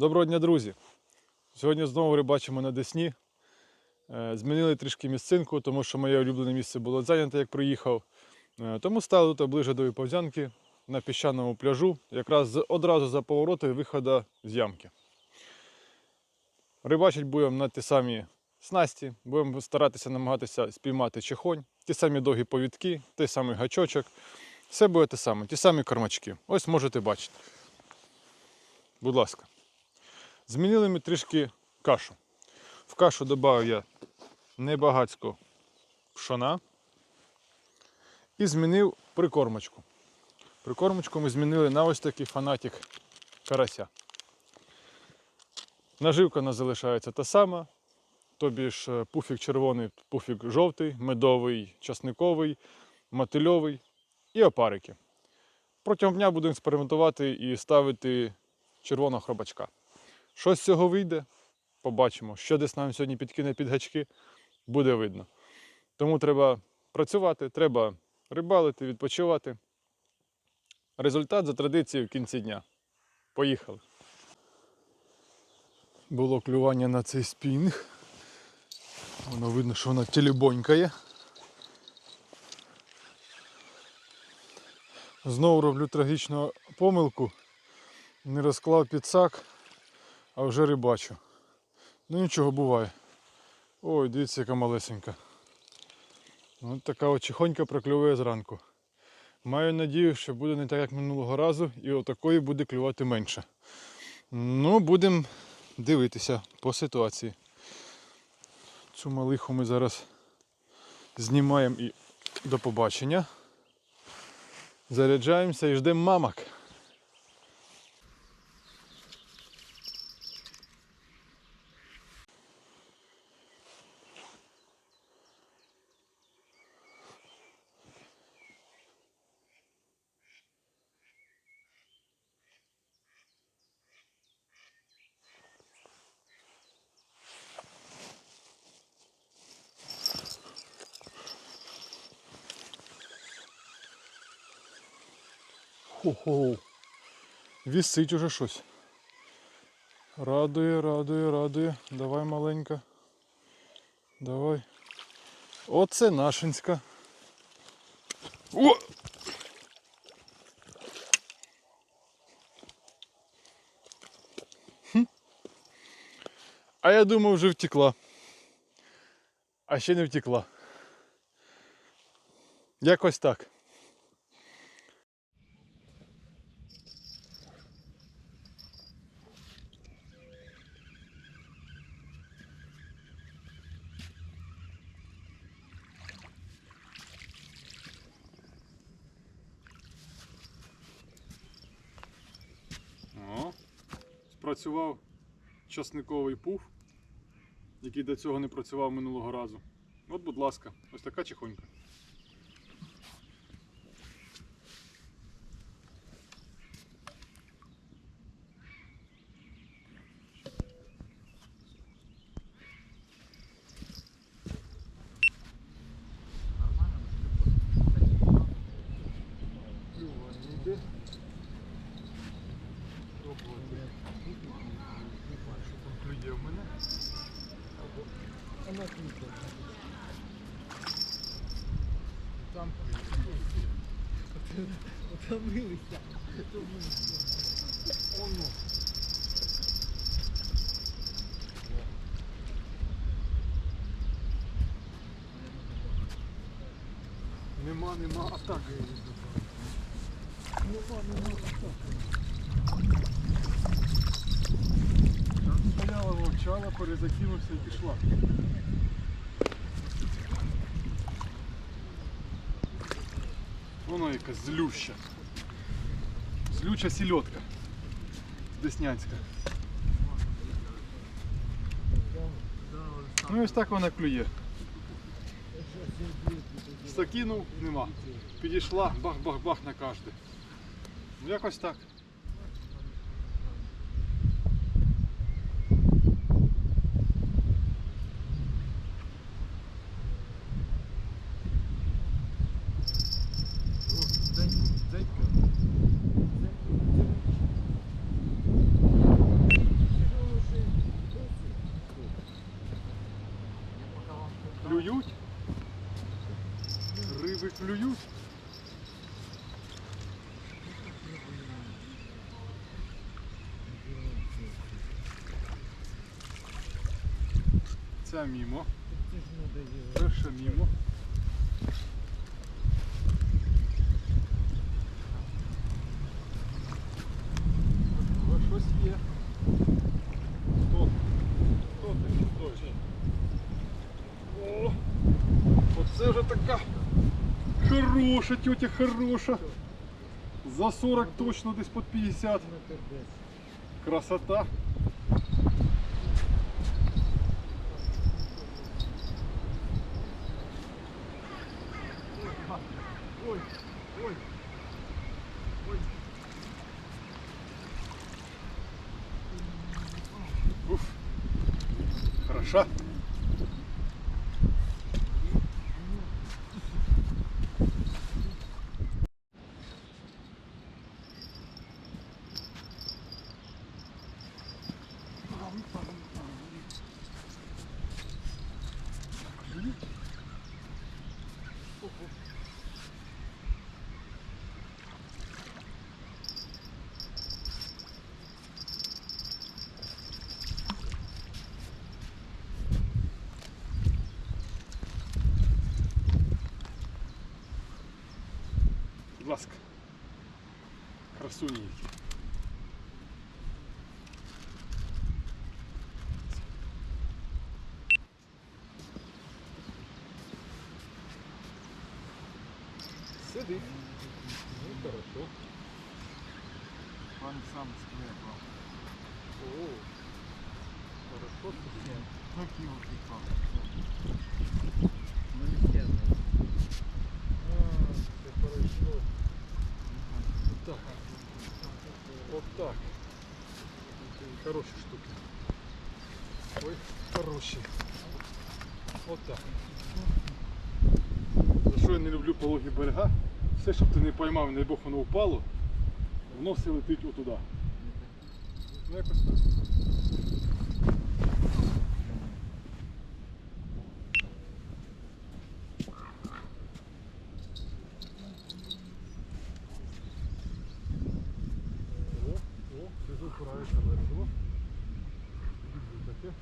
Доброго дня, друзі! Сьогодні знову рибачимо на Десні. Е, Змінили трішки місцинку, тому що моє улюблене місце було зайняте, як приїхав. Е, Тому стали тут ближе до Виповзянки на піщаному пляжу, якраз одразу за повороту виходу з ямки. Рибачить будемо на ті самі снасті, будемо старатися намагатися спіймати чехонь, ті самі довгі повідки, той самий гачочок. Все буде те саме, ті самі кормачки. Ось можете бачити. Будь ласка. Змінили ми трішки кашу. В кашу додав я небагацько пшона і змінив прикормочку. Прикормочку ми змінили на ось такий фанатик карася. Наживка нас залишається та сама. Тобі ж е, пуфік червоний, пуфік жовтий, медовий, часниковий, мотильовий і опарики. Протягом дня будемо експериментувати і ставити червоного хробачка. Що з цього вийде, побачимо. Що десь нам сьогодні підкине під гачки, буде видно. Тому треба працювати, треба рибалити, відпочивати. Результат за традицією в кінці дня. Поїхали. Було клювання на цей спінг. Воно видно, що вона телебонькає. Знову роблю трагічну помилку. Не розклав підсак, а вже рибачу. Ну нічого буває. Ой, дивіться, яка малесенька. Ось така от чихонька прокльовує зранку. Маю надію, що буде не так, як минулого разу, і отакої буде клювати менше. Ну, будемо дивитися по ситуації. Цю малиху ми зараз знімаємо і до побачення. Заряджаємося і ждемо мамок. Вісить уже щось. Радує, радує, радує. Давай маленька. Давай. Оце нашинська. О! Хм. А я думав, вже втекла. А ще не втекла. Якось так. Спрацював часниковий пуф, який до цього не працював минулого разу. От, будь ласка, ось така чихонька. Клює в мене. Там Утомилися. Оно. Нема, нема атаки. Нема, нема атаки. Стояла вовчала, перезакинувся і пішла. Воно яка злюща. Злюча сільотка. Деснянська. Ну і ось так вона клює. Закинув, нема. Підійшла, бах-бах-бах на кожне. Ну якось так. Ця мімо. Перша мімо. Ось щось є. Хто? Хто! Оце вже така хороша тетя, хороша. За 40 точно десь під 50. Ну. Красота. Красуні Я не люблю пологі берега? Все, щоб ти не поймав, не бог воно впало, воно все летить отуда. Ну якось так. О, о, внизу впирається берегло. Люблю таке.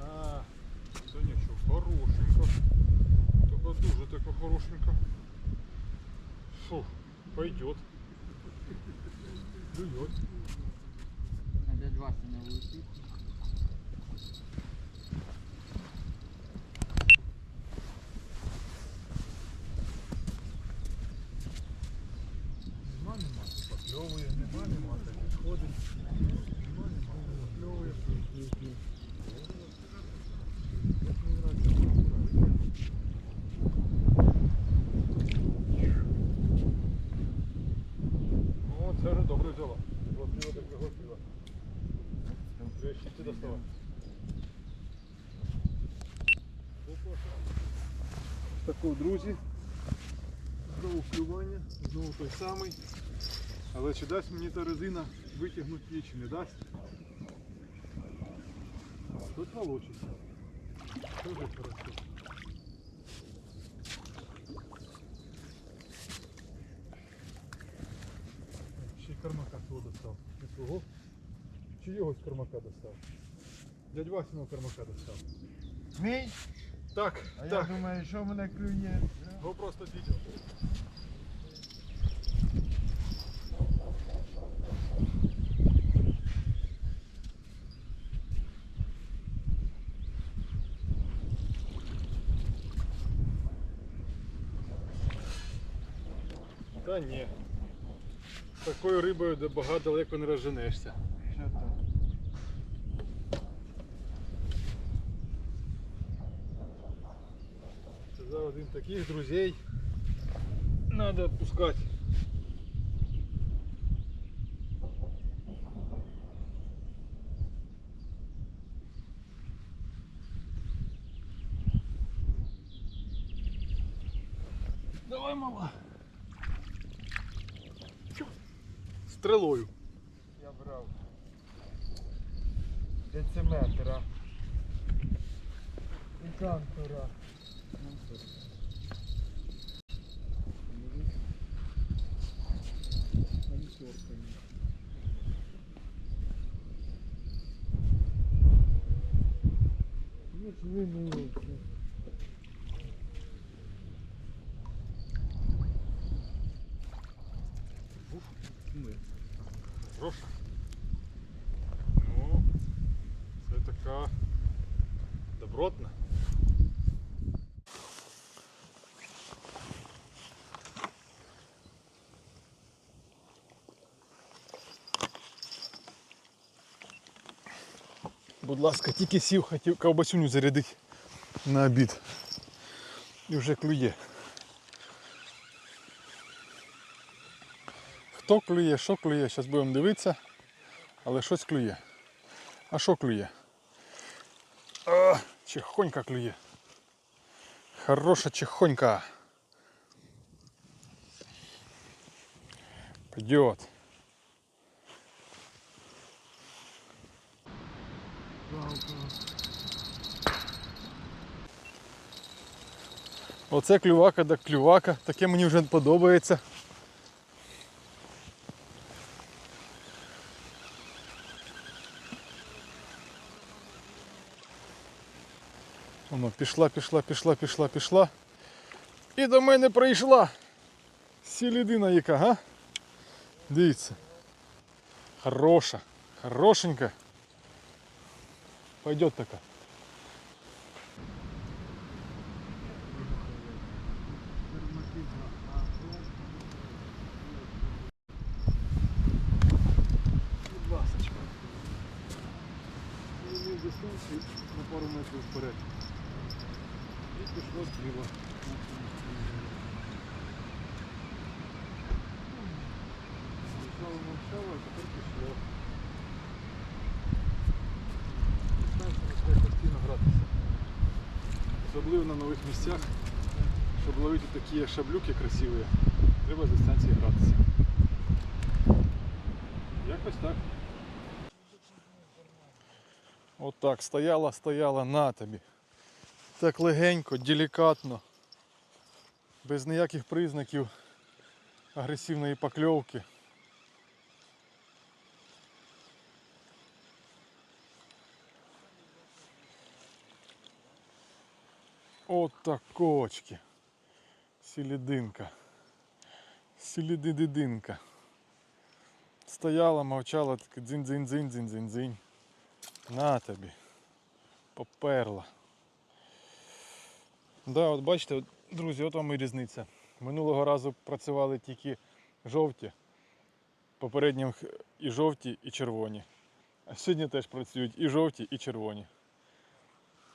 А, це нічого, хорошенько. Только дуже таке хорошенько. Фу, пойдет. Клюет. А дядь Вася не влетить. Нема, нема, покльовує, нема, нема, так підходить. От мені. О, це вже добре взяла. Властиво так виготила. Вже щити друзі. Знову клювання, знову той самий. Але чи дасть мені та резина витягнути її, чи не дасть? Тут волочиться. Дуже хорошо. Ще й кармака свого достав. Не свого. Чи його з кармака достав? Дядь Васиного кармака достав. Мій? Так, А так. я думаю, що мене клює. Го просто відео. Та ні. Такою рибою багато далеко не розженешся. За один таких друзей надо отпускать. Hmm. Будь ласка, тільки сів, хотів ковбасюню зарядити на обід. І вже клює. Хто клює, що клює, зараз будемо дивитися, але щось клює. А що клює? А, чехонька клює. Хороша чехонька. Пойдет. Оце клювака да клювака. Таке мені вже подобається. Воно пішла, пішла, пішла, пішла, пішла. І до мене прийшла. Сілідина яка, га? Дивіться. Хороша, хорошенька. Пойдет така. Будь ласочка. І ми в дистанції на пару метрів вперед. І пішло зліва. Мовчало, мовчало, а тепер пішло. Особливо на нових місцях, щоб ловити такі шаблюки красиві, треба з дистанції гратися. Якось так. Отак стояла, стояла на тобі. Так легенько, делікатно, без ніяких признаків агресивної покльовки. От так кочки. Сілідинка. Сілідидидинка. Стояла, мовчала, так дзинь-дзинь-дзинь, дзинь-дзинь-дзинь. На тобі. Поперла. Да, от бачите, друзі, от вам і різниця. Минулого разу працювали тільки жовті. Попереднім і жовті, і червоні. А сьогодні теж працюють і жовті, і червоні.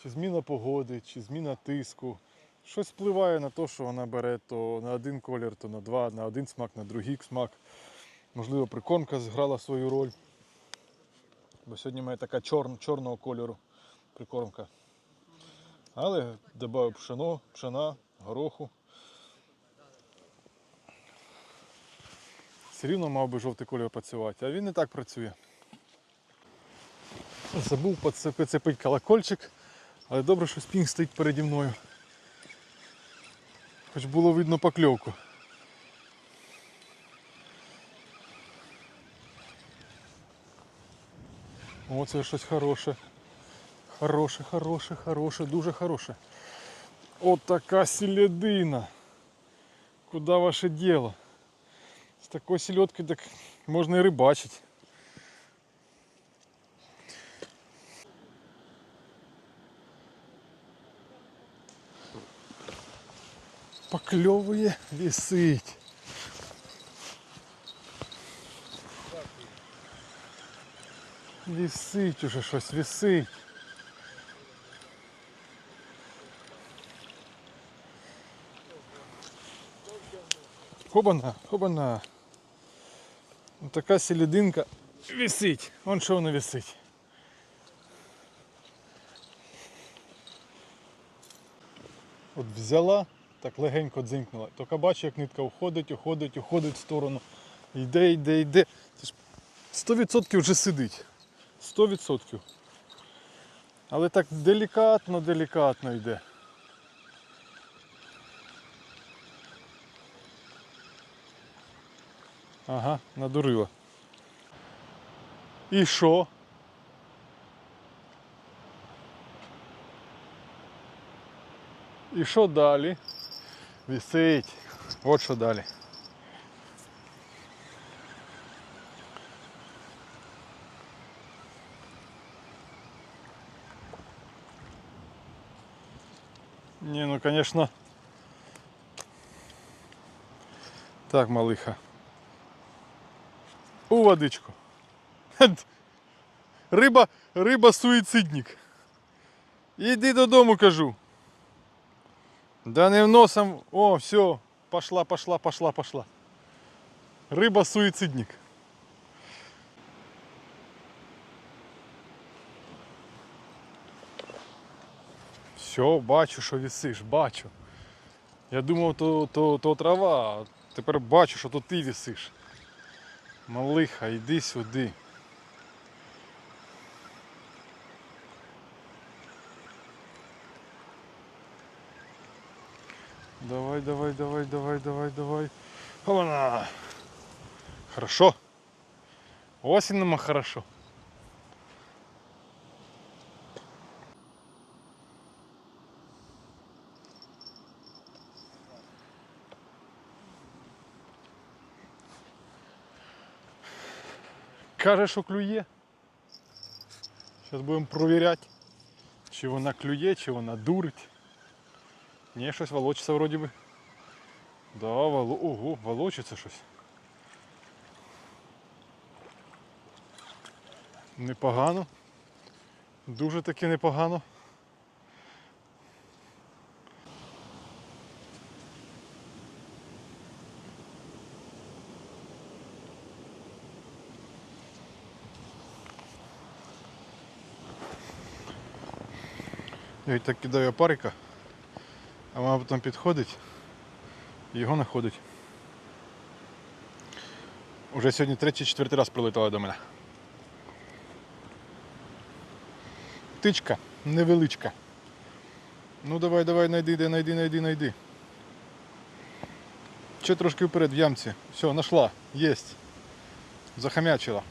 Чи зміна погоди, чи зміна тиску. Щось впливає на те, що вона бере то на один колір, то на два, на один смак, на другий смак. Можливо, прикормка зграла свою роль. Бо сьогодні має така чор, чорного кольору прикормка. Але додав пшено, пшена, гороху. Все рівно мав би жовтий кольор працювати, а він не так працює. Забув поцепити колокольчик, але добре, що спінг стоїть переді мною. Хоч було видно покльовку. О, це щось хороше. Хороше, хороше, хороше, дуже хороше. От така селедина. Куда ваше дело? З такої селедки так можна і рибачити. Покльовує, висить. Висить уже щось, висить. Хобана, хобана. Ось така селединка висить. Вон що воно висить. От взяла, так легенько дзинькнула. Тільки бачу, як нитка уходить, уходить, уходить в сторону. Йде, йде, йде. Це ж 100% вже сидить. 100%. Але так делікатно, делікатно йде. Ага, надурила. І що? І що далі? Висить. От що далі. Не, ну конечно. Так, малиха. У водичку. Риба, риба суїцидник. Іди додому, кажу. Да не носом. О, все. Пошла, пошла, пошла, пошла. Риба суїцидник. Все, бачу, що вісиш, бачу. Я думав, то, то, то трава, а тепер бачу, що то ти вісиш. Малиха, йди сюди. Давай, давай, давай, давай, давай, давай. Вона. Хорошо. Осінь хорошо. Каже, що клює. Зараз будемо провіряти, чи вона клює, чи вона дурить. Ні, щось волочиться вроді би. Да, воло... Ого, волочиться щось. Непогано. Дуже таки непогано. Я так кидаю опарика, а вона потім підходить і його знаходить. Уже сьогодні третій, четвертий раз прилетіла до мене. Птичка невеличка. Ну давай, давай, найди, де, найди, найди, найди. Ще трошки вперед в ямці. Все, нашла. Єсть. Захамячила.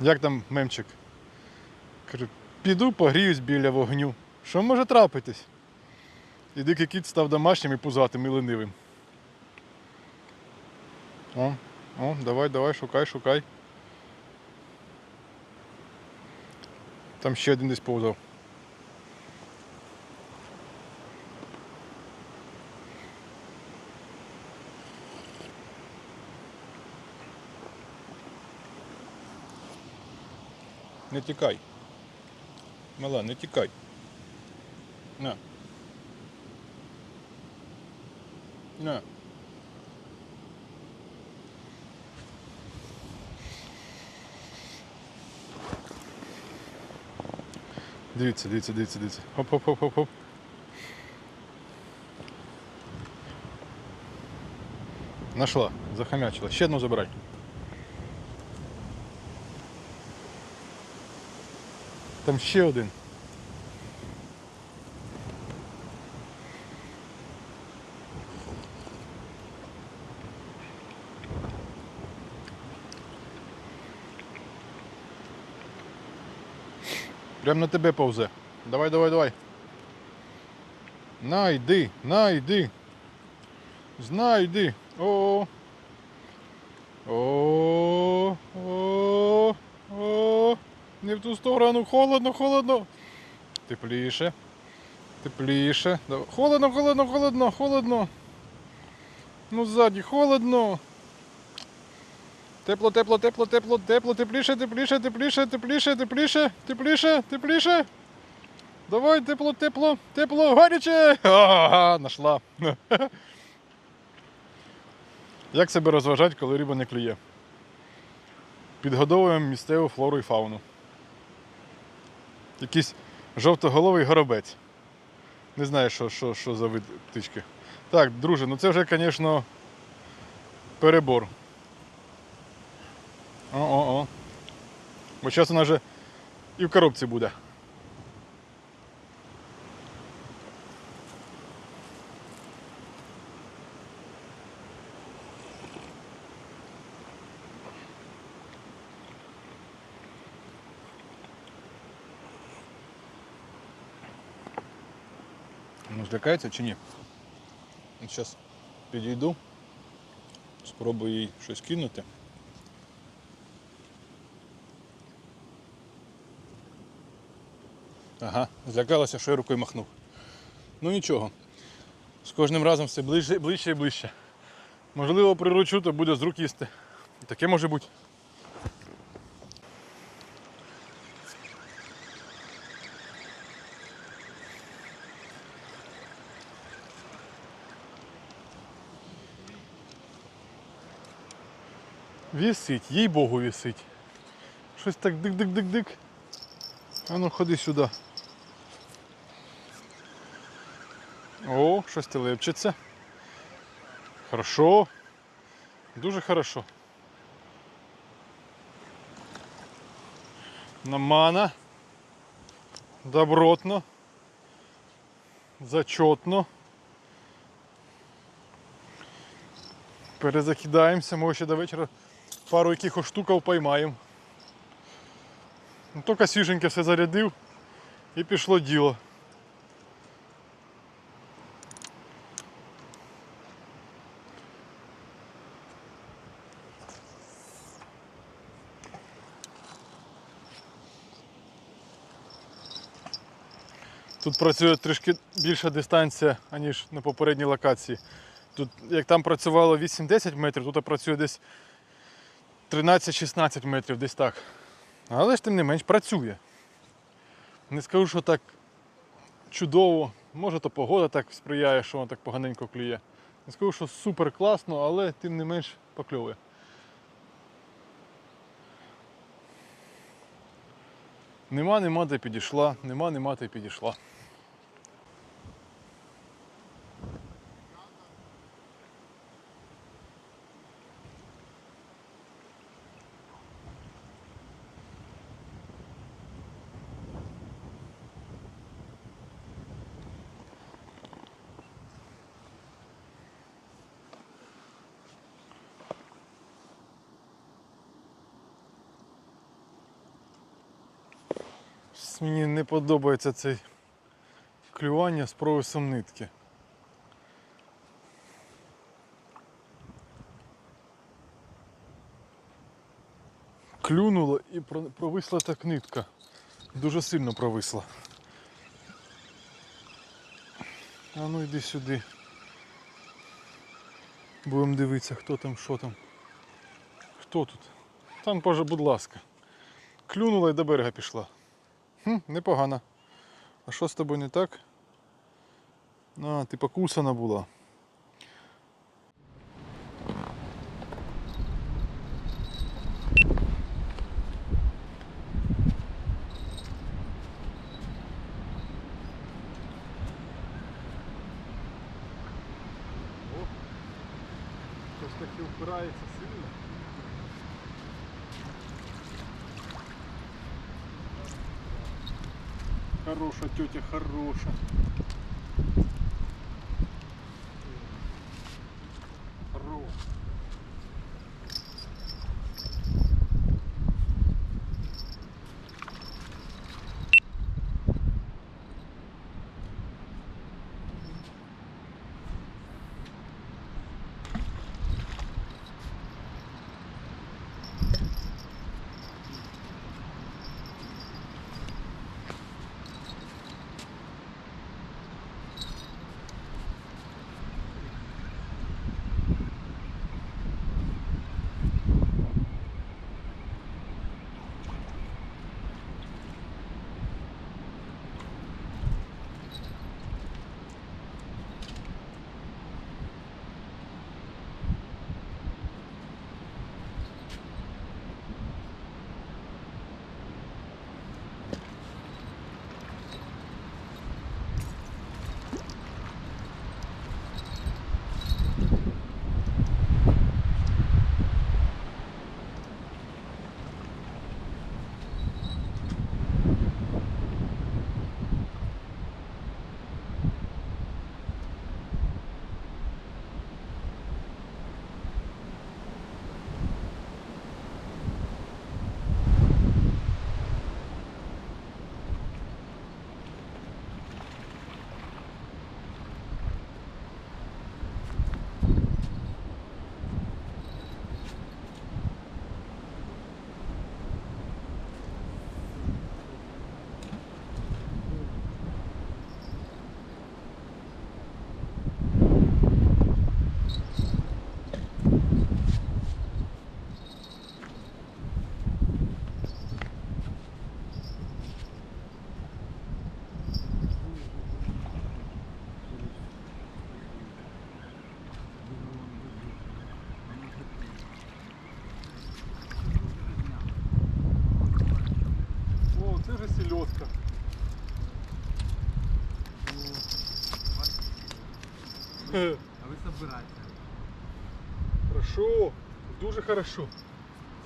Як там мемчик? Кажу, піду погріюсь біля вогню. Що може трапитись? І дикий кіт став домашнім і пузатим і ленивим. О, о, давай, давай, шукай, шукай. Там ще один десь повзав. Не тікай. Мала, не тікай. На. На. Дивіться, дивіться, дивіться, дивіться. Хоп-хоп-хоп-хоп-хоп. Нашла, захомячила. Ще одну забирай. Там ще один. Прям на тебе повзе. Давай, давай, давай. На, йди, на, йди. Знайди. В ту сторону. Холодно, холодно. Тепліше. Тепліше. Холодно, холодно, холодно, холодно. Ну ззаді, холодно. Тепло, тепло, тепло, тепло, тепло, тепліше, тепліше, тепліше, тепліше, тепліше, тепліше, тепліше. Давай, тепло, тепло, тепло, гаряче. Ага, нашла. Як себе розважати, коли риба не клює? Підгодовуємо місцеву флору і фауну. Якийсь жовтоголовий горобець. Не знаю, що, що, що за вид птички. Так, друже, ну це вже, звісно, перебор. О-о-о. Бо зараз вона вже і в коробці буде. Ну, чи ні? Зараз підійду, спробую їй щось кинути. Ага, злякалася, що я рукою махнув. Ну нічого. З кожним разом все ближче, ближче і ближче. Можливо, приручу, то буде з рук їсти. Таке може бути. Вісить, їй Богу вісить. Щось так дик-дик-дик-дик. А ну ходи сюди. О, щось ти лепчеться. Хорошо. Дуже хорошо. Намана. Добротно. Зачетно. Перезакидаємося, може ще до вечора пару якихось штуків поймаємо. Ну, Тільки свіженьке все зарядив і пішло діло. Тут працює трішки більша дистанція, аніж на попередній локації. Тут, як там працювало 8-10 метрів, тут працює десь 13-16 метрів, десь так. Але ж тим не менш працює. Не скажу, що так чудово. Може то погода так сприяє, що воно так поганенько клює. Не скажу, що супер класно, але тим не менш покльовує. Нема, нема де підійшла, нема, нема де підійшла. Щось Мені не подобається це клювання з провисом нитки. Клюнуло і провисла так нитка. Дуже сильно провисла. А ну йди сюди. Будемо дивитися, хто там, що там. Хто тут? Там, будь ласка. Клюнула і до берега пішла. Хм, непогано. А що з тобою не так? А, ти покусана була. Щось таки впирається сильно. Хороша тетя, хороша. же селедка. А ви собираєте. Хорошо, дуже хорошо.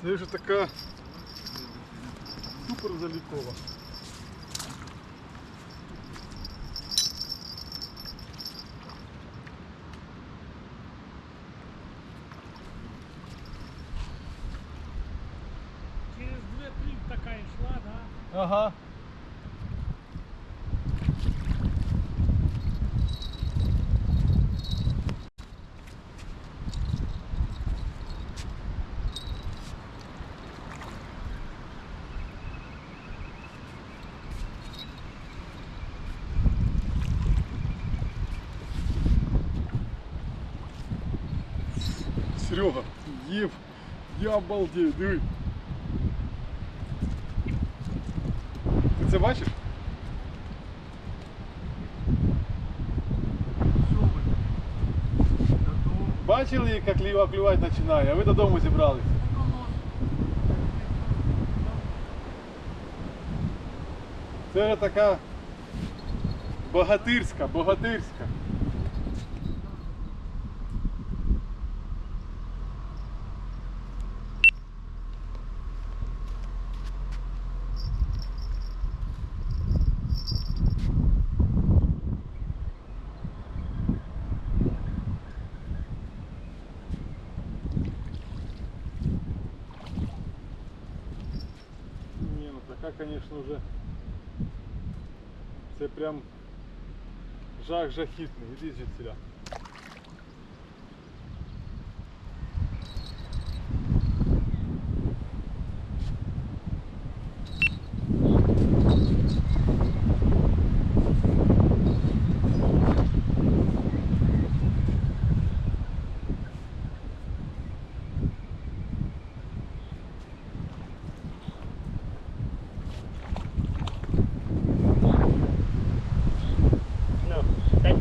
Це же такая супер залікова. Я обалдею, диви. Ти це бачиш? Бачили, як ліва клювати починає, а ви додому зібралися. Це така богатирська, богатирська. Ні, ну така, звісно, вже. Це прям жах жахітний. Звідсіля.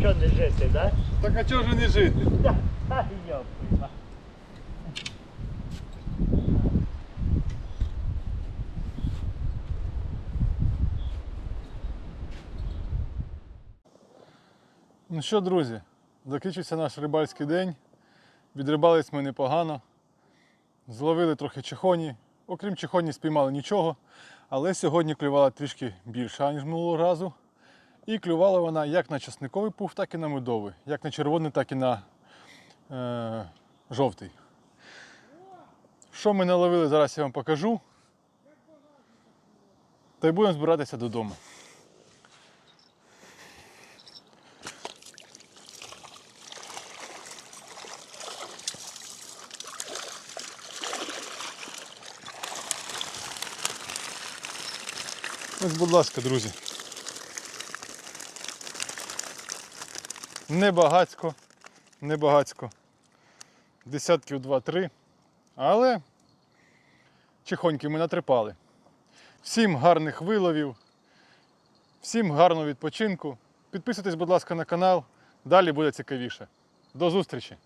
Чого не жити, да? Так а чого ж не жити? Ха, йопи. Ну що, друзі, закінчився наш рибальський день. Відрибались ми непогано. Зловили трохи чехоні. Окрім чехоні, спіймали нічого. Але сьогодні клювала трішки більше, ніж минулого разу. І клювала вона як на часниковий пух, так і на медовий. Як на червоний, так і на е, жовтий. Що ми наловили, зараз я вам покажу. Та й будемо збиратися додому. Ось, будь ласка, друзі. Не багацько, не багацько. Десятків 2-3. Але чихоньки ми натрипали. Всім гарних виловів, всім гарного відпочинку. Підписуйтесь, будь ласка, на канал. Далі буде цікавіше. До зустрічі!